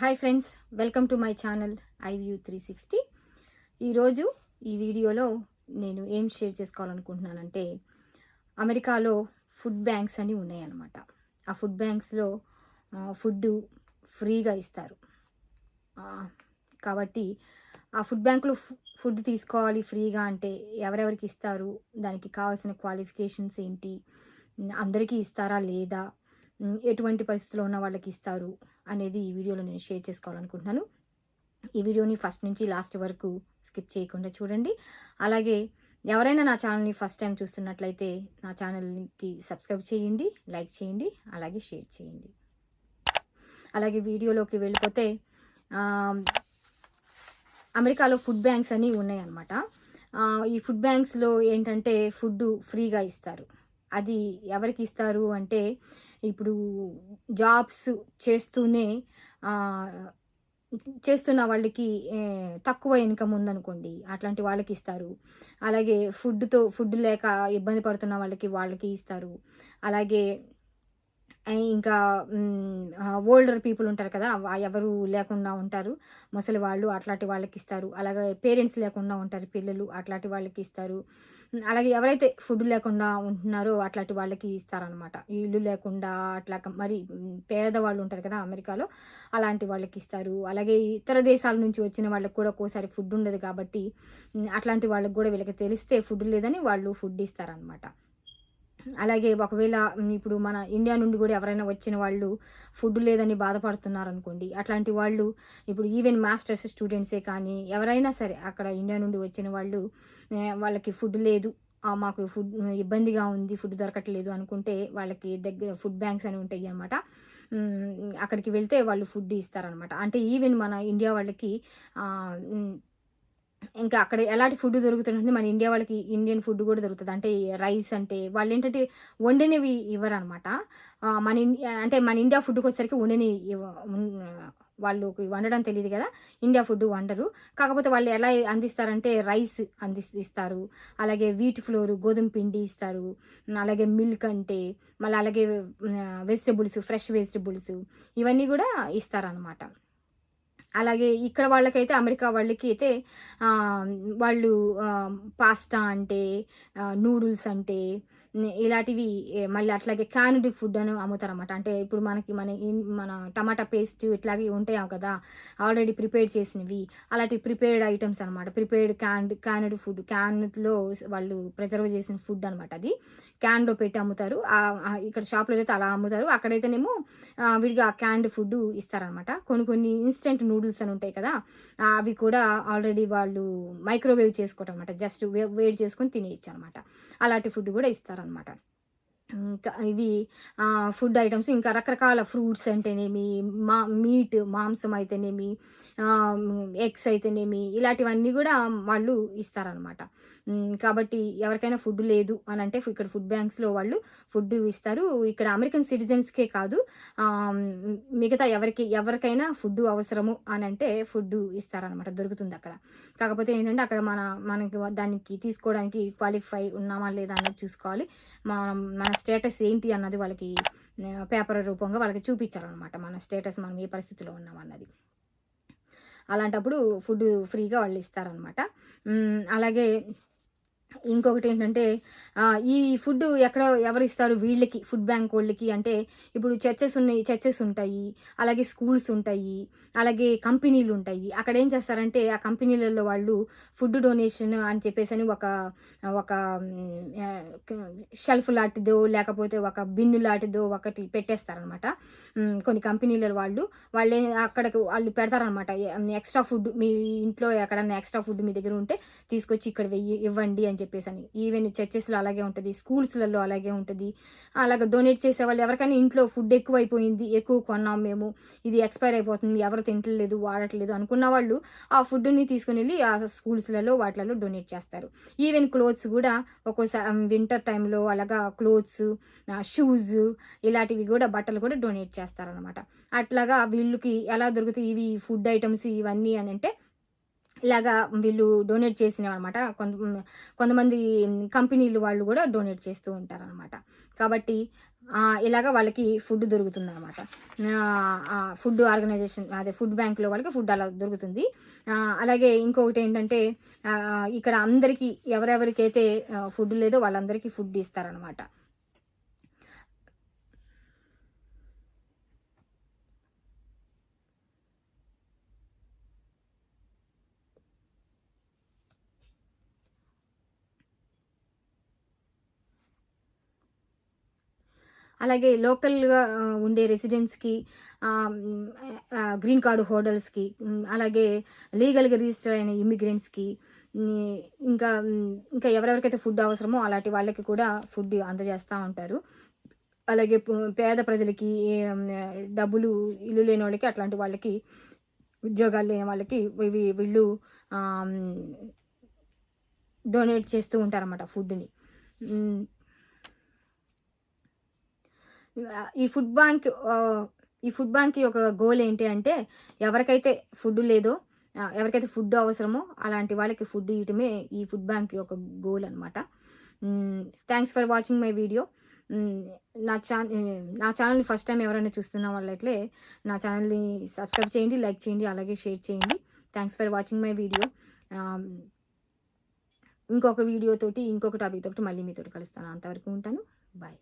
Hi friends welcome to my channel I view three sixty. ఈరోజు ఈ వీడియోలో నేను ఏం షేర్ చేసుకోవాలనుకుంటున్నానంటే అమెరికాలో ఫుడ్ బ్యాంక్స్ అని ఉన్నాయన్నమాట. ఆ ఫుడ్ బ్యాంక్స్లో ఫుడ్ ఫ్రీగా ఇస్తారు. కాబట్టి ఆ ఫుడ్ బ్యాంకులో ఫుడ్ తీసుకోవాలి ఫ్రీగా అంటే ఎవరెవరికి ఇస్తారు? దానికి కావాల్సిన క్వాలిఫికేషన్స్ ఏంటి? అందరికీ ఇస్తారా లేదా? ఎటువంటి పరిస్థితుల్లో ఉన్న వాళ్ళకి ఇస్తారు అనేది ఈ వీడియోలో నేను షేర్ చేసుకోవాలనుకుంటున్నాను. ఈ వీడియోని ఫస్ట్ నుంచి లాస్ట్ వరకు స్కిప్ చేయకుండా చూడండి. అలాగే ఎవరైనా నా ఛానల్ని ఫస్ట్ టైం చూస్తున్నట్లయితే నా ఛానల్కి సబ్స్క్రైబ్ చేయండి లైక్ చేయండి అలాగే షేర్ చేయండి. అలాగే వీడియోలోకి వెళ్ళిపోతే అమెరికాలో ఫుడ్ బ్యాంక్స్ అని ఉన్నాయన్నమాట. ఈ ఫుడ్ బ్యాంక్స్లో ఏంటంటే ఫుడ్ ఫ్రీగా ఇస్తారు. అది ఎవరికి ఇస్తారు అంటే ఇప్పుడు జాబ్స్ చేస్తూనే చేస్తున్న వాళ్ళకి తక్కువ ఇన్కమ్ ఉందనుకోండి అట్లాంటి వాళ్ళకి ఇస్తారు. అలాగే ఫుడ్తో ఫుడ్ లేక ఇబ్బంది పడుతున్న వాళ్ళకి వాళ్ళకి ఇస్తారు. అలాగే ఇంకా ఓల్డర్ పీపుల్ ఉంటారు కదా ఎవరు లేకుండా ఉంటారు. ముసలి వాళ్ళు అట్లాంటి వాళ్ళకి ఇస్తారు. అలాగే పేరెంట్స్ లేకుండా ఉంటారు పిల్లలు అట్లాంటి వాళ్ళకి ఇస్తారు. అలాగే ఎవరైతే ఫుడ్ లేకుండా ఉంటున్నారో అట్లాంటి వాళ్ళకి ఇస్తారనమాట ఇల్లు లేకుండా అట్లా మరి పేదవాళ్ళు ఉంటారు కదా అమెరికాలో అలాంటి వాళ్ళకి ఇస్తారు. అలాగే ఇతర దేశాల నుంచి వచ్చిన వాళ్ళకి కూడా ఒక్కోసారి ఫుడ్ ఉండదు కాబట్టి అట్లాంటి వాళ్ళకి కూడా వీళ్ళకి తెలిస్తే ఫుడ్ లేదని వాళ్ళు ఫుడ్ ఇస్తారనమాట అలాగే ఒకవేళ ఇప్పుడు మన ఇండియా నుండి కూడా ఎవరైనా వచ్చిన వాళ్ళు ఫుడ్ లేదని బాధపడుతున్నారు అనుకోండి అట్లాంటి వాళ్ళు ఇప్పుడు ఈవెన్ మాస్టర్స్ స్టూడెంట్సే కానీ ఎవరైనా సరే అక్కడ ఇండియా నుండి వచ్చిన వాళ్ళు వాళ్ళకి ఫుడ్ లేదు మాకు ఫుడ్ ఇబ్బందిగా ఉంది ఫుడ్ దొరకట్లేదు అనుకుంటే వాళ్ళకి దగ్గర ఫుడ్ బ్యాంక్స్ అని ఉంటాయి అనమాట అక్కడికి వెళ్తే వాళ్ళు ఫుడ్ ఇస్తారనమాట అంటే ఈవెన్ మన ఇండియా వాళ్ళకి ఇంకా అక్కడ ఎలాంటి ఫుడ్ దొరుకుతుంది మన ఇండియా వాళ్ళకి ఇండియన్ ఫుడ్ కూడా దొరుకుతుంది. అంటే రైస్ అంటే వాళ్ళు ఏంటంటే వండినవి ఇవ్వరు అనమాట మన ఇండియా అంటే మన ఇండియా ఫుడ్కి వచ్చేసరికి వండిని వాళ్ళు వాళ్ళకి వండడం తెలియదు కదా. ఇండియా ఫుడ్ వండరు. కాకపోతే వాళ్ళు ఎలా అందిస్తారంటే రైస్ అందిస్తారు. అలాగే వీట్ ఫ్లోర్ గోధుమ పిండి ఇస్తారు. అలాగే మిల్క్ అంటే మళ్ళీ అలాగే వెజిటబుల్స్ ఫ్రెష్ వెజిటబుల్స్ ఇవన్నీ కూడా ఇస్తారనమాట. అలాగే ఇక్కడ వాళ్ళకైతే అమెరికా వాళ్ళకి అయితే వాళ్ళు పాస్తా అంటే నూడిల్స్ అంటే ఇలాంటివి మళ్ళీ అట్లాగే క్యాన్డ్ ఫుడ్ అని అమ్ముతారన్నమాట. అంటే ఇప్పుడు మనకి మన మన టమాటా పేస్ట్ ఇట్లాగే ఉంటాయి కదా ఆల్రెడీ ప్రిపేర్ చేసినవి. అలాంటి ప్రిపేర్డ్ ఐటమ్స్ అనమాట ప్రిపేర్డ్ క్యాన్డ్ క్యాన్డ్ ఫుడ్ క్యాన్లో వాళ్ళు ప్రిజర్వ్ చేసిన ఫుడ్ అనమాట అది. క్యాన్లో పెట్టి అమ్ముతారు. ఇక్కడ షాప్లో అయితే అలా అమ్ముతారు. అక్కడైతేనేమో విడిగా క్యాన్డ్ ఫుడ్ ఇస్తారనమాట కొన్ని కొన్ని ఇన్స్టెంట్ నూడిల్స్ అని ఉంటాయి కదా అవి కూడా ఆల్రెడీ వాళ్ళు మైక్రోవేవ్ చేసుకోవటం అనమాట జస్ట్ వేడి చేసుకొని తినేయచ్చు అనమాట అలాంటి ఫుడ్ కూడా అనమాట ఇంకా ఇవి ఫుడ్ ఐటమ్స్ ఇంకా రకరకాల ఫ్రూట్స్ అంటేనేమి మా మీట్ మాంసం అయితేనేమి ఎగ్స్ అయితేనేమి ఇలాంటివన్నీ కూడా వాళ్ళు ఇస్తారనమాట కాబట్టి ఎవరికైనా ఫుడ్ లేదు అని అంటే ఇక్కడ ఫుడ్ బ్యాంక్స్లో వాళ్ళు ఫుడ్ ఇస్తారు. ఇక్కడ అమెరికన్ సిటిజన్స్కే కాదు మిగతా ఎవరికి ఎవరికైనా ఫుడ్ అవసరము అని అంటే ఫుడ్ ఇస్తారనమాట దొరుకుతుంది అక్కడ. కాకపోతే ఏంటంటే అక్కడ మన మనకి దానికి తీసుకోవడానికి క్వాలిఫై ఉన్నామా లేదా అన్నది చూసుకోవాలి. మనం మన స్టేటస్ ఏంటి అన్నది వాళ్ళకి పేపర్ రూపంగా వాళ్ళకి చూపించాలన్నమాట. మన స్టేటస్ మనం ఏ పరిస్థితిలో ఉన్నాం అన్నది. అలాంటప్పుడు ఫుడ్ ఫ్రీగా వాళ్ళు ఇస్తారనమాట అలాగే ఇంకొకటి ఏంటంటే ఈ ఫుడ్ ఎక్కడ ఎవరు ఇస్తారు వీళ్ళకి ఫుడ్ బ్యాంక్ వాళ్ళకి అంటే ఇప్పుడు చర్చెస్ ఉన్నాయి చర్చెస్ ఉంటాయి అలాగే స్కూల్స్ ఉంటాయి అలాగే కంపెనీలు ఉంటాయి. అక్కడ ఏం చేస్తారంటే ఆ కంపెనీలలో వాళ్ళు ఫుడ్ డొనేషన్ అని చెప్పేసి అని ఒక ఒక షెల్ఫ్ లాంటిదో లేకపోతే ఒక బిన్ను లాంటిదో ఒకటి పెట్టేస్తారనమాట. కొన్ని కంపెనీల వాళ్ళు వాళ్ళే అక్కడికి వాళ్ళు పెడతారనమాట. ఎక్స్ట్రా ఫుడ్ మీ ఇంట్లో ఎక్కడన్నా ఎక్స్ట్రా ఫుడ్ మీ దగ్గర ఉంటే తీసుకొచ్చి ఇక్కడ వెయ్యి ఇవ్వండి అని చెప్పేసి అని ఈవెన్ చర్చెస్లో అలాగే ఉంటుంది స్కూల్స్లలో అలాగే ఉంటుంది. అలాగే డొనేట్ చేసే వాళ్ళు ఎవరికైనా ఇంట్లో ఫుడ్ ఎక్కువ అయిపోయింది ఎక్కువ కొన్నాం మేము ఇది ఎక్స్పైర్ అయిపోతుంది ఎవరు తింటలేదు వాడట్లేదు అనుకున్న వాళ్ళు ఆ ఫుడ్ని తీసుకుని వెళ్ళి ఆ స్కూల్స్లలో వాటిలలో డొనేట్ చేస్తారు. ఈవెన్ క్లోత్స్ కూడా ఒక్కోసారి వింటర్ టైంలో అలాగా క్లోత్స్ షూస్ ఇలాంటివి కూడా బట్టలు కూడా డొనేట్ చేస్తారనమాట అట్లాగా వీళ్ళకి ఎలా దొరుకుతాయి ఇవి ఫుడ్ ఐటమ్స్ ఇవన్నీ అని అంటే ఇలాగా వీళ్ళు డొనేట్ చేసినవి అనమాట కొంత కొంతమంది కంపెనీలు వాళ్ళు కూడా డొనేట్ చేస్తూ ఉంటారనమాట కాబట్టి ఇలాగ వాళ్ళకి ఫుడ్ దొరుకుతుంది అనమాట ఫుడ్ ఆర్గనైజేషన్ అదే ఫుడ్ బ్యాంక్లో వాళ్ళకి ఫుడ్ అలా దొరుకుతుంది. అలాగే ఇంకొకటి ఏంటంటే ఇక్కడ అందరికీ ఎవరెవరికైతే ఫుడ్ లేదో వాళ్ళందరికీ ఫుడ్ ఇస్తారనమాట అలాగే లోకల్గా ఉండే రెసిడెంట్స్కి గ్రీన్ కార్డు హోటల్స్కి అలాగే లీగల్గా రిజిస్టర్ అయిన ఇమిగ్రెంట్స్కి ఇంకా ఇంకా ఎవరెవరికైతే ఫుడ్ అవసరమో అలాంటి వాళ్ళకి కూడా ఫుడ్ అందజేస్తూ ఉంటారు. అలాగే పేద ప్రజలకి డబ్బులు ఇల్లు లేని వాళ్ళకి అట్లాంటి వాళ్ళకి ఉద్యోగాలు లేని వాళ్ళకి ఇవి వీళ్ళు డొనేట్ చేస్తూ ఉంటారన్నమాట ఫుడ్ని. ఈ ఫుడ్ బ్యాంక్ ఈ ఫుడ్ బ్యాంక్ యొక్క గోల్ ఏంటి అంటే ఎవరికైతే ఫుడ్ లేదో ఎవరికైతే ఫుడ్ అవసరమో అలాంటి వాళ్ళకి ఫుడ్ ఇవ్వటమే ఈ ఫుడ్ బ్యాంక్ యొక్క గోల్ అనమాట thanks for watching my video నా ఛా నా ఛానల్ని ఫస్ట్ టైం ఎవరైనా చూస్తున్న వాళ్ళట్లే నా ఛానల్ని సబ్స్క్రైబ్ చేయండి లైక్ చేయండి అలాగే షేర్ చేయండి. Thanks for watching my video ఇంకొక వీడియోతోటి ఇంకొక టాపిక్ తోటి మళ్ళీ మీతో కలుస్తాను. అంతవరకు ఉంటాను. బాయ్